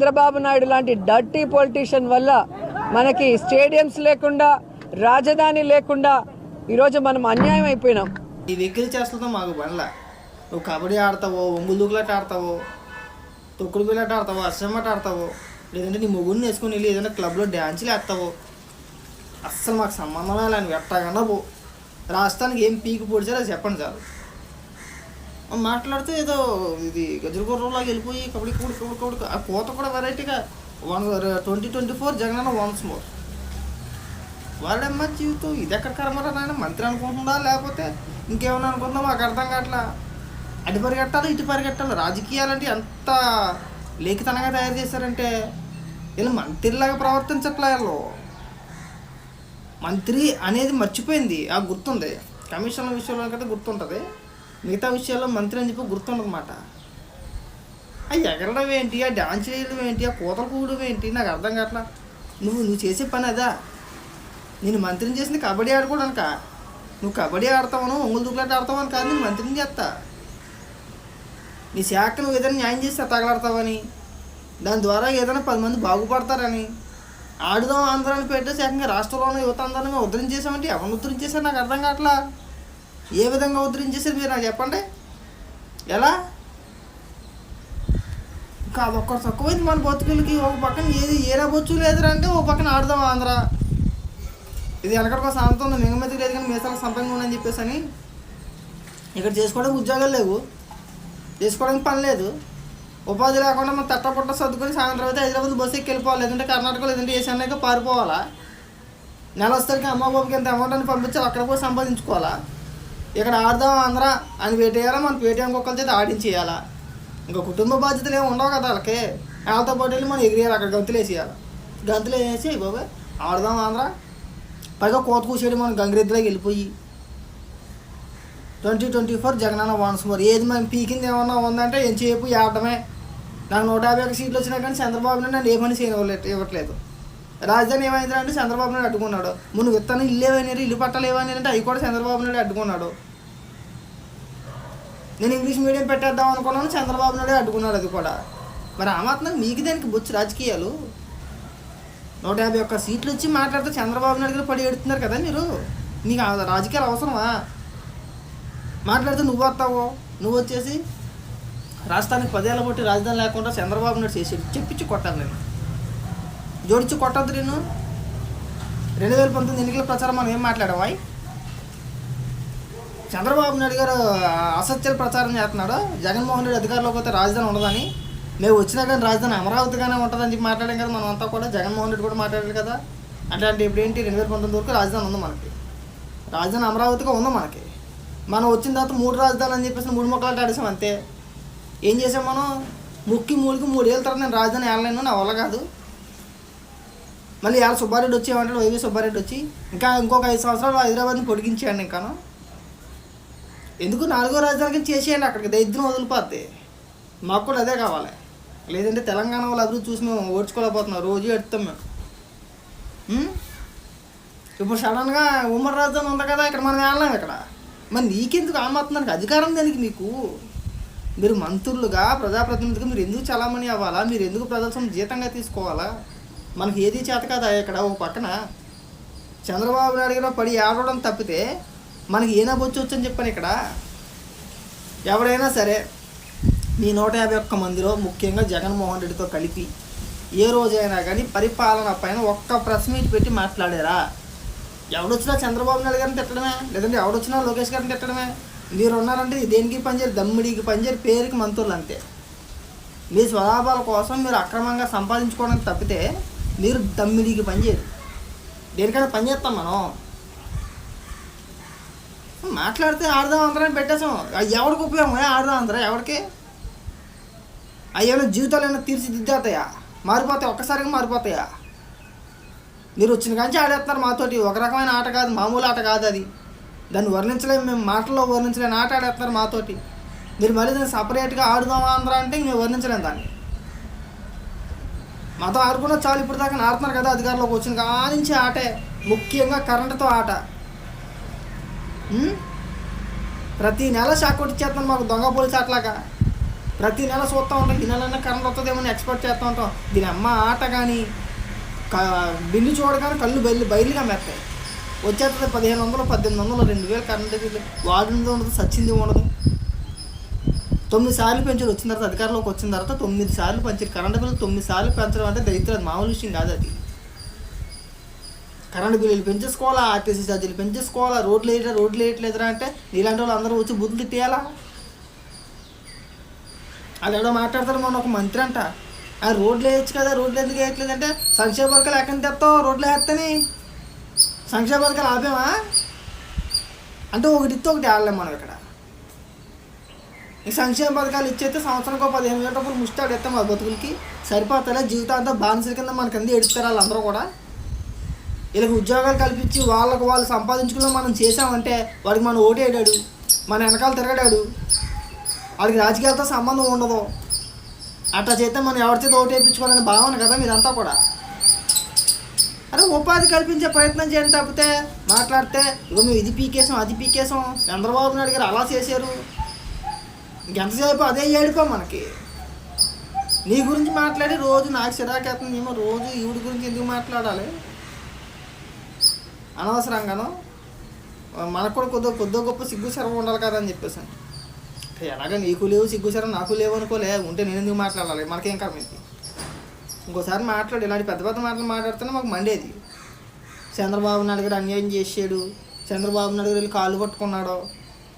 చంద్రబాబు నాయుడు లాంటి dirty politician వల్ల మనకి స్టేడియంస్ లేకుండా రాజధాని లేకుండా ఈరోజు మనం అన్యాయం అయిపోయినాం. ఈ వెహికల్ చేస్తుందో మాకు బండ్ల నువ్వు కబడ్డీ ఆడతావో ఒంగులు దూకులాట ఆడతావో తొక్కుడు బిల్లట ఆడతావో అస్సమ్మట ఆడతావో లేదంటే నీ మొగుడిని వేసుకొని వెళ్ళి ఏదైనా క్లబ్లో డ్యాన్సులు వేస్తావో అస్సలు మాకు సంబంధమే లేని వెట్టకుండా పో. రాష్ట్రానికి ఏం పీకి పొడిచారో అది చెప్పండి చాలు. మాట్లాడితే ఏదో ఇది గజలగుర్రంలాగా వెళ్ళిపోయి కబడ్డీ కూడి కబడి కబడి ఆ కోత కూడా వెరైటీగా one twenty twenty four Jagan once more. వాళ్ళమ్మ జీవితం? ఇది ఎక్కడ కరమరా నాయన? మంత్రి అనుకుంటుందా లేకపోతే ఇంకేమన్నా అనుకుందా మాకు అర్థం కావట్లా? అటు పరిగెట్టాలి ఇటు పరిగెట్టాలి? రాజకీయాలంటే ఎంత లేఖితనంగా తయారు చేశారంటే? వీళ్ళు మంత్రిలాగా ప్రవర్తించట్లే వీళ్ళు. మంత్రి అనేది మర్చిపోయింది. ఆ గుర్తుంది. కమిషన్ల విషయంలో కదా గుర్తుంటుంది. మిగతా విషయాల్లో మంత్రి అని చెప్పి గుర్తుండదన్నమాట. ఆ ఎగరడం ఏంటి? ఆ డాన్స్ చేయడం ఏంటి? ఆ కూతలు కూడడం ఏంటి? నాకు అర్థం కావట్లా. నువ్వు నువ్వు చేసే పని అదా? నేను మంత్రిని చేసింది కబడ్డీ ఆడుకోవడానిక నువ్వు కబడ్డీ ఆడతావను ఒంగులు దూకులాట ఆడతావని కాదు నేను మంత్రిని చేస్తా. నీ శాఖ నువ్వు ఏదైనా న్యాయం చేస్తే తగలాడతావని. దాని ద్వారా ఏదైనా పది మంది బాగుపడతారని. ఆడుదాం ఆంధ్రాన్ని పెట్టేసి ఏకంగా రాష్ట్రంలోనే యువత అందరం ఉద్ధరించేసామంటే ఎవరిని ఉద్ధరించేసా నాకు అర్థం కావట్లా. ఏ విధంగా ఉద్ధరించేసారు మీరు నాకు చెప్పండి. ఎలా? ఇంకా అదొక్కటి తక్కువైంది మన బతుకులకి. ఒక పక్కన ఏది ఏరా బొచ్చు లేదురా అంటే ఒక పక్కన ఆడదాం ఆంధ్ర. ఇది వెనకటికో సాంతం ఉంది. మిగమతికి లేదు కానీ మీసాల సంపంగా ఉందని చెప్పేసి అని ఇక్కడ చేసుకోవడానికి ఉద్యోగాలు లేవు. చేసుకోవడానికి పని లేదు. ఉపాధి లేకుండా మనం తట్ట పుట్ట సర్దుకొని సాయంత్రం అయితే హైదరాబాద్ బస్సు ఎక్కి వెళ్ళిపోవాలి. లేదంటే కర్ణాటక లేదంటే ఏ చెన్నైకి పారిపోవాలా? నెల వస్తానికి అమ్మ బాబుకి ఎంత అమౌంట్ అని పంపించాలి? అక్కడ పోయి సంపాదించుకోవాలా? ఇక్కడ ఆడదాం ఆంధ్ర అని పెట్టేయాలా మన పేటీఎం కుక్కల చేత ఆడించేయాలా? ఇంకా కుటుంబ బాధ్యతలు ఏమి ఉండవు కదా వాళ్ళకి. వాళ్ళతో పాటు వెళ్ళి మనం ఎగిరేయాలి? అక్కడ గంతులు వేసేయాలి? గంతులు వేసి బాబాయ్ ఆడదాం ఆంధ్ర. పైగా కోత కూసేయడం మనం గంగిరెద్దులోకి వెళ్ళిపోయి. Twenty twenty four Jagananna once more. ఏది మనం పీకింది ఏమన్నా ఉందంటే ఏం చేపు ఆడటమే నాకు నూట యాభై ఒక సీట్లు వచ్చినా కానీ చంద్రబాబు నాయుడు నన్ను ఏ పని ఇవ్వట్లేదు. రాజధాని ఏమైందంటే చంద్రబాబు నాయుడు అడ్డుకున్నాడు. మును విత్తనం ఇల్లు ఏమైనా ఇల్లు పట్టాలు ఏమైనా అంటే అవి కూడా చంద్రబాబు నాయుడు అడ్డుకున్నాడు. నేను ఇంగ్లీష్ మీడియం పెట్టేద్దాం అనుకున్నాను చంద్రబాబు నాయుడు అడ్డుకున్నాడు అది కూడా. మరి ఆ మాత్రం మీకు దానికి బొచ్చు రాజకీయాలు? నూట యాభై ఒక్క సీట్లు వచ్చి మాట్లాడితే చంద్రబాబు నాయుడు గారు పడి ఎడుతున్నారు కదా మీరు? నీకు రాజకీయాలు అవసరమా? మాట్లాడితే నువ్వు వస్తావు? నువ్వు వచ్చేసి రాష్ట్రానికి పదేళ్ళ బట్టి రాజధాని లేకుండా చంద్రబాబు నాయుడు చేసి చెప్పించి కొట్టాను నేను. జోడించి కొట్టద్దు నేను రెండు వేల పంతొమ్మిది ఎన్నికల ప్రచారం మనం ఏం మాట్లాడావా చంద్రబాబు నాయుడు గారు అసత్యాలు ప్రచారం చేస్తున్నాడు. జగన్మోహన్ రెడ్డి అధికారంలోకి పోతే రాజధాని ఉండదని. మేము వచ్చినా కానీ రాజధాని అమరావతిగానే ఉంటుందని చెప్పి మాట్లాడాం కదా మనం అంతా కూడా. జగన్మోహన్ రెడ్డి కూడా మాట్లాడారు కదా. అంటే అంటే ఇప్పుడు ఏంటి రెండు వేల పంతొమ్మిది వరకు రాజధాని ఉంది మనకి. రాజధాని అమరావతిగా ఉంది మనకి. మనం వచ్చిన తర్వాత మూడు రాజధానులు అని చెప్పేసి మూడు మొక్కలు ఆడేసాం అంతే. ఏం చేసాం మనం? ముక్కి మూడుకి మూడేళ్ళ తర్వాత నేను రాజధాని వెళ్ళలేను నా వల్ల కాదు. మళ్ళీ ఏళ్ళ సుబ్బారెడ్డి వచ్చి ఏమంటాడు? వైవి సుబ్బారెడ్డి వచ్చి ఇంకా ఇంకొక ఐదు సంవత్సరాలు హైదరాబాద్ని పొడిగించేయండి ఇంకాను. ఎందుకు నాలుగో రాజధానికి చేసేయండి అక్కడికి? దరిద్రం వదిలిపోద్ది. మాకు కూడా అదే కావాలి. లేదంటే తెలంగాణ వాళ్ళు అభివృద్ధి చూసి మేము ఓడ్చుకోలేకపోతున్నాం రోజు ఎడుతాం మేము. ఇప్పుడు సడన్గా ఉమ్మడి రాజధాని ఉంది కదా ఇక్కడ మనం వెళ్ళాం ఇక్కడ. మరి నీకెందుకు? ఆమాత్మానికి అధికారం దానికి మీకు? మీరు మంత్రులుగా ప్రజాప్రతినిధులుగా మీరు ఎందుకు చలామణి అవ్వాలా? మీరు ఎందుకు ప్రదర్శన జీతంగా తీసుకోవాలా? మనకి ఏది చేత కదా ఇక్కడ? ఒక పక్కన చంద్రబాబు నాయుడు గారు పడి ఆడడం తప్పితే మనకి ఏనా బొచ్చు వచ్చని చెప్పాను ఇక్కడ? ఎవరైనా సరే మీ నూట యాభై ఒక్క మందిలో ముఖ్యంగా జగన్మోహన్ రెడ్డితో కలిపి ఏ రోజైనా కానీ పరిపాలన పైన ఒక్క ప్రెస్ మీట్ పెట్టి మాట్లాడారా? ఎవడొచ్చినా చంద్రబాబు నాయుడు గారిని తిట్టడమే లేదంటే ఎవడొచ్చినా లోకేష్ గారిని తిట్టడమే. మీరు ఉన్నారంటే దేనికి పనిచేయరు? దమ్మిడికి పనిచేయరు పేరుకి మంత్రులు అంతే. మీ స్వలాభాల కోసం మీరు అక్రమంగా సంపాదించుకోవడానికి తప్పితే మీరు దమ్మిడికి పనిచేయరు. దేనికైనా పనిచేస్తాం మనం. మాట్లాడితే ఆడదాం అందరం పెట్టేసాం ఎవరికి ఉపయోగం? ఆడదాం అందరం ఎవరికి అయ్యేమైనా జీవితాలు ఏమైనా తీర్చిదిద్దేతాయా మారిపోతాయి ఒక్కసారిగా మారిపోతాయా. మీరు వచ్చిన కాంచి ఆడేస్తున్నారు మాతోటి. ఒక రకమైన ఆట కాదు మామూలు ఆట కాదు అది. దాన్ని వర్ణించలేము మేము మాటల్లో వర్ణించలేని ఆట ఆడేస్తున్నారు మాతోటి. మీరు మళ్ళీ దాన్ని సపరేట్గా ఆడుదామా ఆంధ్ర అంటే మేము వర్ణించలేము దాన్ని. మాతో ఆడుకున్న చాలు ఇప్పుడు దాకా ఆడుతున్నారు కదా అధికారంలోకి వచ్చిన కానించి ఆటే. ముఖ్యంగా కరెంటుతో ఆట. ప్రతి నెల షాక్ కొట్టిచ్చేస్తున్నాను మాకు దొంగ పోలీసు అట్లాగా ప్రతి నెల చూస్తూ ఉంటాం ఈ నెలన్నా కరెంట్ వస్తుందేమో ఎక్స్పెక్ట్ చేస్తూ ఉంటాం. దీని అమ్మ ఆట కానీ బిల్లు చూడగానే కళ్ళు బయలు బయలుగా మెత్తాయి. వచ్చేస్తుంది పదిహేను వందలు పద్దెనిమిది వందలు రెండు వేలు కరెంట్ బిల్లు. వాడినది ఉండదు సచ్చింది ఉండదు. తొమ్మిది సార్లు పెంచారు వచ్చిన తర్వాత అధికారంలోకి వచ్చిన తర్వాత తొమ్మిది సార్లు పెంచారు. కరెంట్ బిల్లు తొమ్మిది సార్లు పెంచడం అంటే దరిద్రం అది మామూలు విషయం కాదు అది. కరెంట్ బిల్లులు పెంచేసుకోవాలా ఆర్టీసీ ఛార్జీలు పెంచేసుకోవాలా రోడ్లు వేయట్లేదు రోడ్లు వేయట్లేదురా అంటే నీలాంటి వాళ్ళు అందరూ వచ్చి బుద్ధులు తిట్టేయాలా? అది ఎవడో మాట్లాడతారు మొన్న ఒక మంత్రి అంట. ఆ రోడ్లు వేయచ్చు కదా రోడ్లు ఎందుకు వేయట్లేదు అంటే సంక్షేమ పథకాలు ఎక్కడ తెస్తావు? రోడ్లు వేస్తని. సంక్షేమ పథకాలు ఆపేమా అంటే ఒకటి ఇస్తే ఒకటి ఆడలేం మనం ఇక్కడ. ఈ సంక్షేమ పథకాలు ఇచ్చేస్తే సంవత్సరానికి ఒక పదిహేను వేల రూపాయలు ముష్టాడు ఎత్తాం మా బతుకులకి. సరిపోతారా జీవితాంతా బానిసల కింద మనకి అంది ఎడుస్తారు వాళ్ళందరూ కూడా? వీళ్ళకి ఉద్యోగాలు కల్పించి వాళ్ళకు వాళ్ళు సంపాదించుకున్న మనం చేసామంటే వాడికి మనం ఓటేడాడు మన వెనకాల తిరగడాడు వాడికి రాజకీయాలతో సంబంధం ఉండదు. అట్లా చేస్తే మనం ఎవరి చేత ఓటు వేయించుకోవాలని భావన కదా మీరంతా కూడా. అరే ఉపాధి కల్పించే ప్రయత్నం చేయండి తప్పితే మాట్లాడితే ఇగో మేము ఇది పీకేసాం అది పీకేసాం చంద్రబాబు నాయుడు గారు అలా చేశారు. ఇంకెంతసేపు అదే ఏడుకో మనకి. నీ గురించి మాట్లాడి రోజు నాకు చిరాకేస్తుంది ఏమో రోజు ఈవిడి గురించి ఎందుకు మాట్లాడాలి? అనవసరంగాను మనకు కూడా కొద్దిగా కొద్దిగా గొప్ప సిగ్గు శరం ఉండాలి కదా అని చెప్పేసి. ఎలాగ నీకు లేవు సిగ్గు శరం నాకు లేవు అనుకోలే ఉంటే నేను ఎందుకు మాట్లాడాలి? మనకేం కర్మింది ఇంకోసారి మాట్లాడు ఇలాంటి పెద్ద పెద్ద మాటలు మాట్లాడితేనే మాకు మండేది చంద్రబాబు నాయుడు గారు అన్యాయం చేసాడు చంద్రబాబు నాయుడు గారు వెళ్ళి కాళ్ళు పట్టుకున్నాడు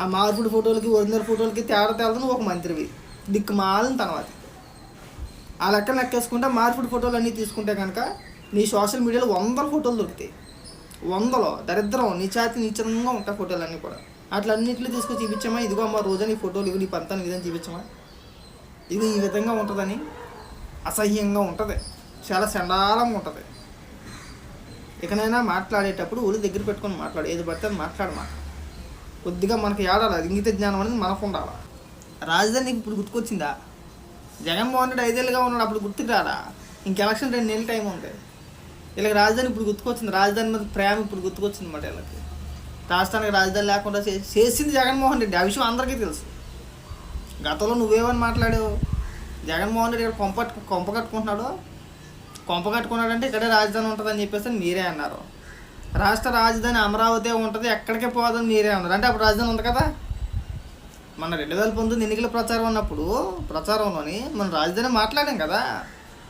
ఆ మార్పుడు ఫోటోలకి ఒరిజినల్ ఫోటోలకి తేడా తేలదు ఒక మంత్రివి దిక్కు మాలని తర్వాత ఆ లెక్క లెక్కేసుకుంటే మార్పుడు ఫోటోలు అన్నీ తీసుకుంటే కనుక నీ సోషల్ మీడియాలో వందల ఫోటోలు దొరుకుతాయి. వందలో దరిద్రం నీచాతి నీచంగా ఉంటాయి ఫోటోలు అన్నీ కూడా. అట్లా అన్నింటిలో చూపించామా? చూపించమా ఇదిగో అమ్మ రోజా నీ ఫోటోలు ఇవి నీ పంతాన్ని విధంగా చూపించమా? ఇది ఈ విధంగా ఉంటుందని అసహ్యంగా ఉంటుంది. చాలా చండాలంగా ఉంటుంది. ఇకనైనా మాట్లాడేటప్పుడు ఒళ్ళు దగ్గర పెట్టుకొని మాట్లాడు. ఏది పడితే అది మాట్లాడమా కొద్దిగా మనకి ఏడాలి. ఇంగిత జ్ఞానం అనేది మనకు ఉండాలి. రాజధాని ఇప్పుడు గుర్తుకొచ్చిందా? జగన్మోహన్ రెడ్డి ఐదేళ్ళుగా ఉన్నాడు. అప్పుడు గుర్తుకు రాడా ఇంక ఎలక్షన్ రెండు నెలల టైం ఉంది. వీళ్ళకి రాజధాని ఇప్పుడు గుర్తుకొచ్చింది. రాజధాని మీద ప్రేమ ఇప్పుడు గుర్తుకొచ్చింది అన్నమాట వీళ్ళకి. రాష్ట్రానికి రాజధాని లేకుండా చేసి చేసింది జగన్మోహన్ రెడ్డి. ఆ విషయం అందరికీ తెలుసు. గతంలో నువ్వేమని మాట్లాడావు? జగన్మోహన్ రెడ్డి ఇక్కడ కొంప కొంప కట్టుకుంటున్నాడు? కొంప కట్టుకున్నాడంటే ఇక్కడే రాజధాని ఉంటుందని చెప్పేసి మీరే అన్నారు. రాష్ట్ర రాజధాని అమరావతి ఉంటుంది ఎక్కడికే పోదని మీరే అన్నారు. అంటే అప్పుడు రాజధాని ఉంది కదా? మన రెండు వేల పంతొమ్మిది ఎన్నికల ప్రచారం ఉన్నప్పుడు ప్రచారంలోని మనం రాజధాని మాట్లాడాం కదా?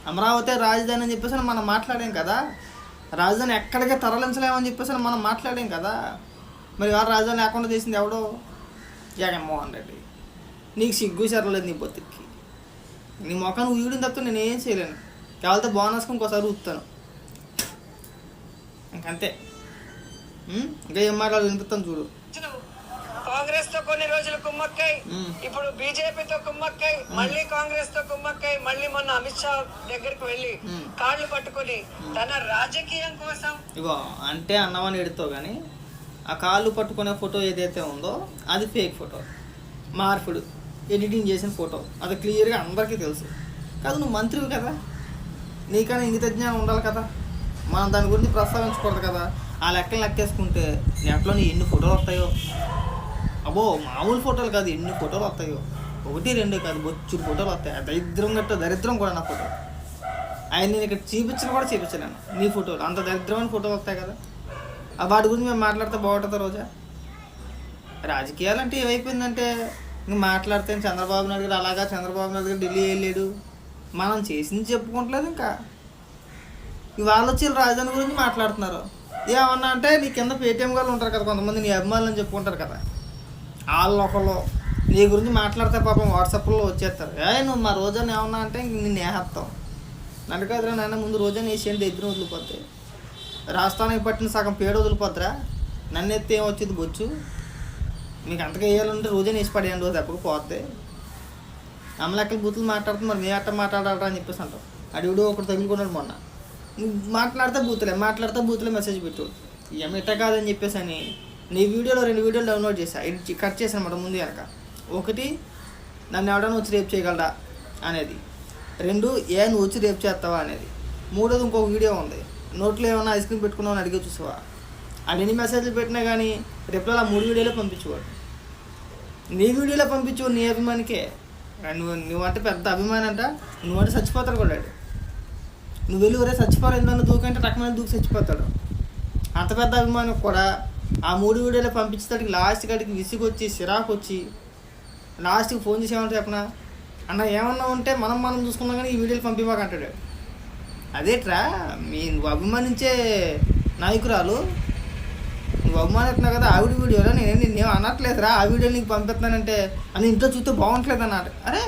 అమరావతి రాజధాని అని చెప్పేసి మనం మాట్లాడాం కదా. రాజధాని ఎక్కడికే తరలించలేమని చెప్పేసి మనం మాట్లాడాం కదా. మరి వారు రాజధాని లేకుండా చేసింది ఎవడో? జగన్మోహన్ రెడ్డి. నీకు సిగ్గు సరలేదు నీ బతుక్కి. నీ మొఖాన్ని ఉయ్యడం తప్ప నేను ఏం చేయలేను. కావాలంటే బోనస్కి ఇంకోసారి ఊపుతాను. ఇంకంతే. ఇంకా ఏం మాట్లాడు వినిపిస్తాను చూడు. కాంగ్రెస్తో కొన్ని రోజులు కుమ్మక్కై మ్మ్. ఇప్పుడు బీజేపీతో కుమ్మక్కై మళ్ళీ కాంగ్రెస్తో కుమ్మక్కై మళ్ళీ మొన్న అమిత్ షా దగ్గరికి వెళ్ళి. కాళ్ళు పట్టుకొని తన రాజకీయం కోసం ఇగో అంటే అన్నవని ఎడుతావు కానీ ఆ కాళ్ళు పట్టుకునే ఫోటో ఏదైతే ఉందో అది ఫేక్ ఫోటో. మార్పుడు ఎడిటింగ్ చేసిన ఫోటో. అది క్లియర్గా అందరికీ తెలుసు. కాదు నువ్వు మంత్రివి కదా. నీకైనా ఇంగిత జ్ఞానం ఉండాలి కదా. మనం దాని గురించి ప్రస్తావించకూడదు కదా. ఆ లెక్కలు లెక్కేసుకుంటే నెట్లో నీ ఎన్ని ఫోటోలు వస్తాయో? అబ్బో మామూలు ఫోటోలు కాదు ఎన్ని ఫోటోలు వస్తాయో. ఒకటి రెండు కాదు బొచ్చు ఫోటోలు వస్తాయి. దరిద్రం గట్ట దరిద్రం కూడా నా ఫోటో. ఆయన నేను ఇక్కడ చూపించిన కూడా చూపించలేను నీ ఫోటోలు. అంత దరిద్రమైన ఫోటోలు వస్తాయి కదా. ఆ వాటి గురించి మేము మాట్లాడితే బాగుంటుందా రోజా? రాజకీయాలు అంటే ఏమైపోయిందంటే ఇంకా మాట్లాడితే చంద్రబాబు నాయుడు గారు అలాగా చంద్రబాబు నాయుడు గారు ఢిల్లీ వెళ్ళాడు. మనం చేసింది చెప్పుకోవట్లేదు ఇంకా. ఇవాళ వచ్చి రాజధాని గురించి మాట్లాడుతున్నారు. ఏమన్నా అంటే నీ కింద పేటీఎం వాళ్ళు ఉంటారు కదా కొంతమంది నీ అభిమానులు అని చెప్పుకుంటారు కదా. వాళ్ళు ఒకళ్ళు నీ గురించి మాట్లాడితే పాపం వాట్సాప్లో వచ్చేస్తారు. ఏ నువ్వు మా రోజాని ఏమన్నా అంటే నేను నేహత్తాం నన్ను కాదురా నాయన ముందు రోజాని వేసేయండి ఇద్దరు వదిలిపోతాయి రాజస్థానికి పట్టిన సగం పేడ వదిలిపోద్దురా. నన్ను ఎత్తే ఏం వచ్చింది బొచ్చు? మీకు అంతగా వేయాలంటే రోజే వేసి పడేయండి రోజు ఎప్పుడు పోతే. అమ్మలెక్కల బూతులు మాట్లాడుతుంది మరి మీ అట్ట మాట్లాడాలరా అని చెప్పేసి అంటాం. అడివిడు ఒకటి తగులుకున్నాడు మొన్న. మాట్లాడితే బూతులే మాట్లాడితే బూతులే మెసేజ్ పెట్టు. ఏం కాదని చెప్పేసి అని నీ వీడియోలో రెండు వీడియోలు డౌన్లోడ్ చేశా. ఇది కట్ చేశాను అనమాట ముందు కనుక ఒకటి నన్ను ఎవడన్నా వచ్చి రేపు చేయగలరా అనేది. రెండు ఏ నువ్వు వచ్చి రేపు చేస్తావా? అనేది. మూడోది ఇంకొక వీడియో ఉంది. నోట్లో ఏమన్నా ఐస్ క్రీమ్ పెట్టుకున్నావు అని అడిగి చూసావా? అది ఎన్ని మెసేజ్లు పెట్టినా కానీ రిప్లైలో ఆ మూడు వీడియోలో పంపించేవాడు. నీ వీడియోలో పంపించు నీ అభిమానికే. నువ్వు నువ్వంటే పెద్ద అభిమాని అంట నువ్వంటే చచ్చిపోతాడు కూడా నువ్వు వెళ్ళి ఒరే చచ్చిపోరు ఎందుకు దూకంటే రకమైన దూకి చచ్చిపోతాడు. అంత పెద్ద అభిమానం కూడా ఆ మూడు వీడియోలు పంపించేసరికి లాస్ట్ కాడికి విసిగొచ్చి సిరాకు వచ్చి లాస్ట్కి ఫోన్ చేసి ఏమంటారు చెప్పనా? అన్న ఏమన్నా ఉంటే మనం మనం చూసుకున్నాం కానీ ఈ వీడియోలు పంపిమాకంటాడు అదేట్రా మీ నువ్వు అభిమానించే నాయకురాలు నువ్వు అభిమానిస్తున్నావు కదా ఆవిడ వీడియోలో నేను అనట్లేదురా ఆ వీడియో నీకు పంపిస్తానంటే అని ఇంట్లో చూస్తే బాగుంటలేదు అన్నాడు. అరే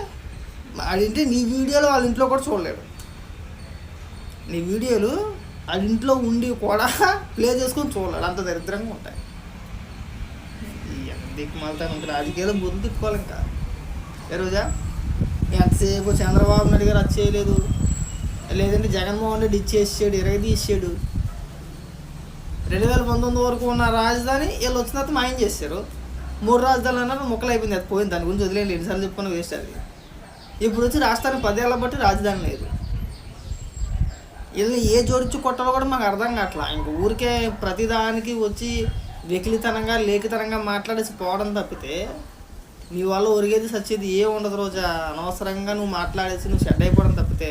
అడింటే నీ వీడియోలు వాళ్ళ ఇంట్లో కూడా చూడలేడు నీ వీడియోలు ఆ ఇంట్లో ఉండి కూడా ప్లే చేసుకొని చూడాలి. అంత దరిద్రంగా ఉంటాయి. దిక్కు మళ్తాను ఇంకా రాజకీయాలు బుద్ధి తిప్పుకోవాలి ఇంకా. ఏ రోజా? ఎంతసేపు చంద్రబాబు నాయుడు గారు అది చేయలేదు. లేదంటే జగన్మోహన్ రెడ్డి ఇచ్చేసాడు ఇరగ తీసాడు రెండు వేల పంతొమ్మిది వరకు ఉన్న రాజధాని వీళ్ళు వచ్చిన తర్వాత మాయం చేశారు. మూడు రాజధానులు అన్నారు ముక్కలు అయిపోయింది అది పోయింది. దాని గురించి వదిలేదు ఎన్నిసార్లు చెప్పుకున్న వేస్ట్ అది. ఇప్పుడు వచ్చి రాష్ట్రానికి పదేళ్ళ బట్టి రాజధాని లేదు. వీళ్ళని ఏ జోడించి కొట్టాలో కూడా మాకు అర్థం కావట్లా. ఇంక ఊరికే ప్రతిదానికి వచ్చి వెకిలితనంగా లేఖితనంగా మాట్లాడేసి పోవడం తప్పితే నీ వల్ల ఒరిగేది సచ్చేది ఏ ఉండదు రోజా. అనవసరంగా నువ్వు మాట్లాడేసి నువ్వు షెడ్ అయిపోవడం తప్పితే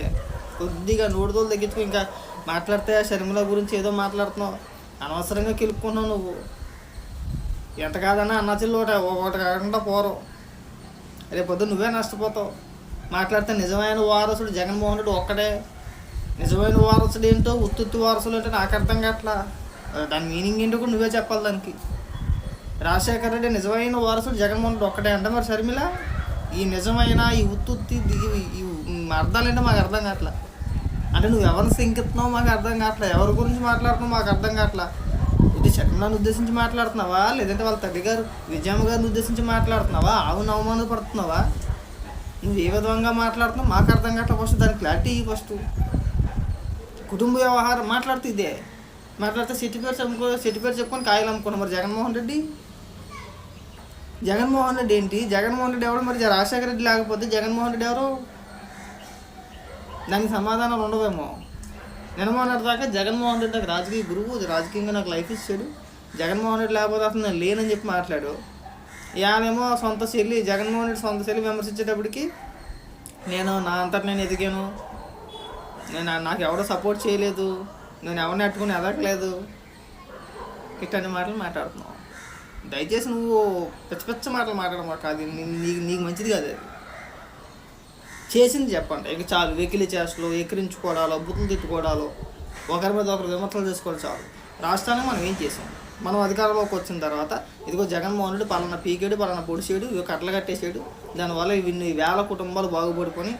కొద్దిగా నోడుదోలు తగ్గించుకో. ఇంకా మాట్లాడితే ఆ షర్మిల గురించి ఏదో మాట్లాడుతున్నావు. అనవసరంగా కిలుపుకున్నావు నువ్వు. ఎంత కాదన్నా అన్న చెల్లి ఒకటి ఒకటి కాకుండా పోరు. రేపొద్దు నువ్వే నష్టపోతావు. మాట్లాడితే నిజమైన వారసుడు జగన్మోహన్ రెడ్డి ఒక్కడే. నిజమైన వారసులు ఏంటో ఉత్తుత్తి వారసులు ఏంటో నాకు అర్థం కావట్లా? దాని మీనింగ్ ఏంటో కూడా నువ్వే చెప్పాలి దానికి. రాజశేఖర రెడ్డి నిజమైన వారసుడు జగన్మోహన్ రెడ్డి ఒక్కటే అంటే మరి షర్మిల? ఈ నిజమైన ఈ ఉత్తుత్తి ఈ- ఈ అర్థాలేంటో మాకు అర్థం కావట్లా? అంటే నువ్వు ఎవరిని శంకిస్తున్నావు మాకు అర్థం కావట్లా? ఎవరి గురించి మాట్లాడుతున్నావు మాకు అర్థం కావట్లా? ఇది షర్మిలను ఉద్దేశించి మాట్లాడుతున్నావా? లేదంటే వాళ్ళ తల్లి గారు విజయమ్మ గారిని ఉద్దేశించి మాట్లాడుతున్నావా? ఆవును అవమానపడుతున్నావా నువ్వు ఏ విధంగా మాట్లాడుతున్నావు మాకు అర్థం కావట్లా ఫస్ట్? దాని క్లారిటీ ఫస్ట్. కుటుంబ వ్యవహారం మాట్లాడితే ఇదే. మాట్లాడితే సిటీ పేరు చెప్పుకో సిటీ పేరు చెప్పుకొని కాయలు అమ్ముకున్నాం మరి జగన్మోహన్ రెడ్డి. జగన్మోహన్ రెడ్డి ఏంటి? జగన్మోహన్ రెడ్డి ఎవరు? మరి రాజశేఖర రెడ్డి లేకపోతే జగన్మోహన్ రెడ్డి ఎవరు? దానికి సమాధానాలు ఉండవేమో నిర్మోహన్ దాకా జగన్మోహన్ రెడ్డి నాకు రాజకీయ గురువు రాజకీయంగా నాకు లైఫ్ ఇచ్చాడు. జగన్మోహన్ రెడ్డి లేకపోతే అసలు నేను లేనని చెప్పి మాట్లాడు యానేమో సొంత శైలి జగన్మోహన్ రెడ్డి సొంత చెల్లి విమర్శించేటప్పటికి నేను నా అంతటి నేను ఎదిగాను. నేను నాకు ఎవరు సపోర్ట్ చేయలేదు. నేను ఎవరిని అట్టుకుని ఎదగలేదు ఇట్లాంటి మాటలు మాట్లాడుతున్నావు. దయచేసి నువ్వు పిచ్చ పిచ్చ మాటలు మాట్లాడమాక అది నీకు నీకు మంచిది కాదు అది. చేసింది చెప్పండి. ఇక చాలు. వెకిలి చేష్టలు ఎక్కిరించుకోవడాలు బుద్ధులు తిట్టుకోవడాలు ఒకరి మీద ఒకరు విమర్శలు చేసుకోవడం చాలు. రాష్ట్రానికి మనం ఏం చేసాం? మనం అధికారంలోకి వచ్చిన తర్వాత ఇదిగో జగన్మోహన్ రెడ్డి పలానా పీకేడు పలానా పొడిసేడు ఇవి కట్టలు కట్టేసాడు. దానివల్ల ఇవి వేల కుటుంబాలు బాగుపడిపోయి